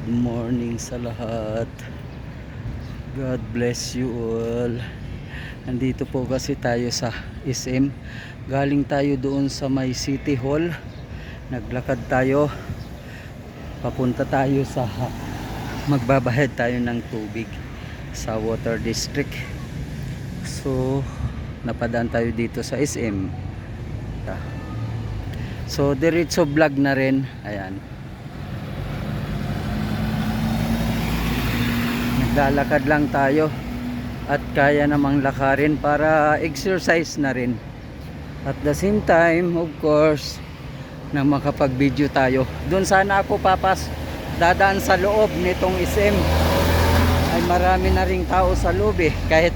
Good morning sa lahat. God bless you all. Nandito po kasi tayo sa SM. Galing tayo doon sa may City Hall. Naglakad tayo. Papunta tayo sa magbabahid tayo ng tubig sa Water District. So, napadaan tayo dito sa SM. Yeah. So, diretso vlog na rin. Ayan. Naglalakad lang tayo at kaya namang lakarin para exercise na rin. At the same time, of course, na makapag-video tayo. Doon sana ako papas dadaan sa loob nitong SM. Ay marami na ring tao sa loob eh. Kahit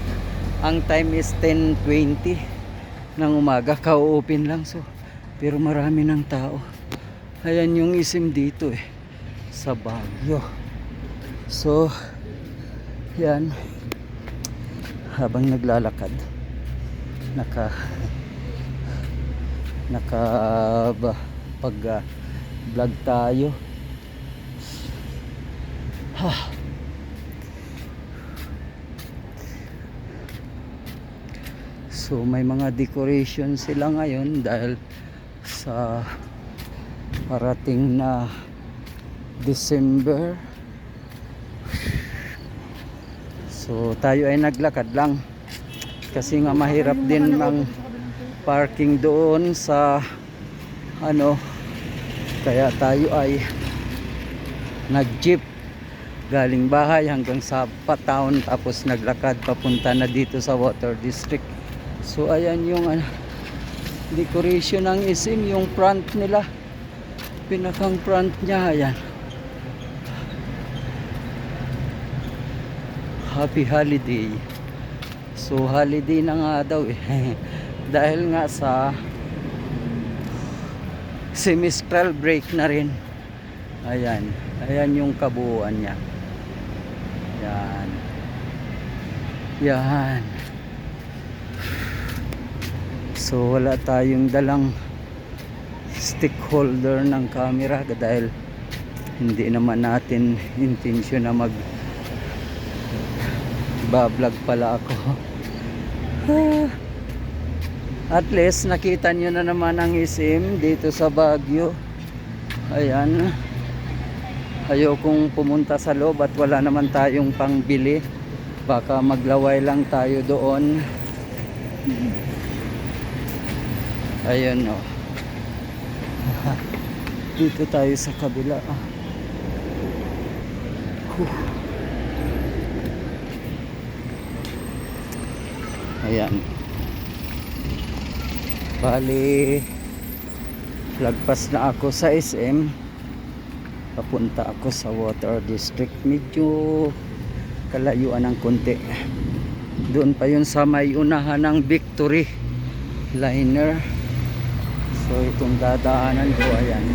ang time is 10.20 ng umaga, ka-open lang. So, pero marami ng tao. Ayan yung isim dito eh. Sa Baguio. So, yan. Habang naglalakad, naka naka ba, pag ah, vlog tayo. Ha. So may mga decoration sila ngayon dahil sa parating na December. So tayo ay naglakad lang. Kasi nga mahirap din ng parking doon sa ano kaya tayo ay nag-jeep galing bahay hanggang sa town tapos naglakad papunta na dito sa water district. So ayan yung ano, decoration ng isim yung front nila. Pinakang front niya ayan happy holiday. So holiday na nga daw eh. Dahil nga sa semestral break na rin. Ayan. Ayan yung kabuuan niya. Yan yan so wala tayong dalang stick holder ng camera dahil hindi naman natin intensyon na mag bablog pala ako. At least nakita nyo na naman ang isim dito sa Baguio. Ayan. Ayokong pumunta sa loob at wala naman tayong pangbili. Baka maglaway lang tayo doon. Ayun o dito tayo sa kabila. Ah. Huh. Ayan. Bali lagpas na ako sa SM papunta ako sa water district. Medyo kalayuan ng konti. Doon pa yun sa may unahan ng victory liner. So itong dadaanan ko ayan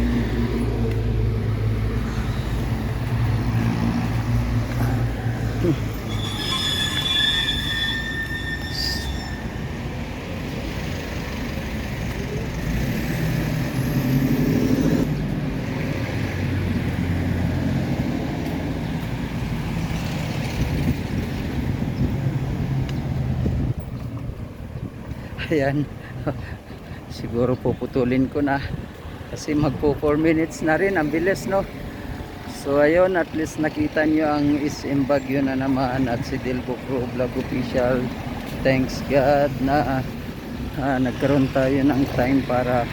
ayan. Siguro puputulin ko na. Kasi magpo 4 minutes na rin. Ang bilis no? So ayun at least nakita nyo ang SM Baguio na naman at si Delbo Pro Vlog Official. Thanks God na ah, nagkaroon tayo ng time para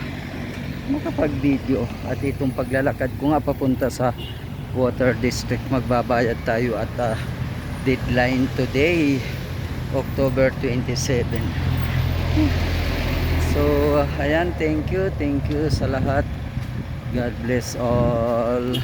makapag video at itong paglalakad ko nga papunta sa water district. Magbabayad tayo at ah, deadline today October 27 So, ayan, thank you, thank you sa lahat. God bless all.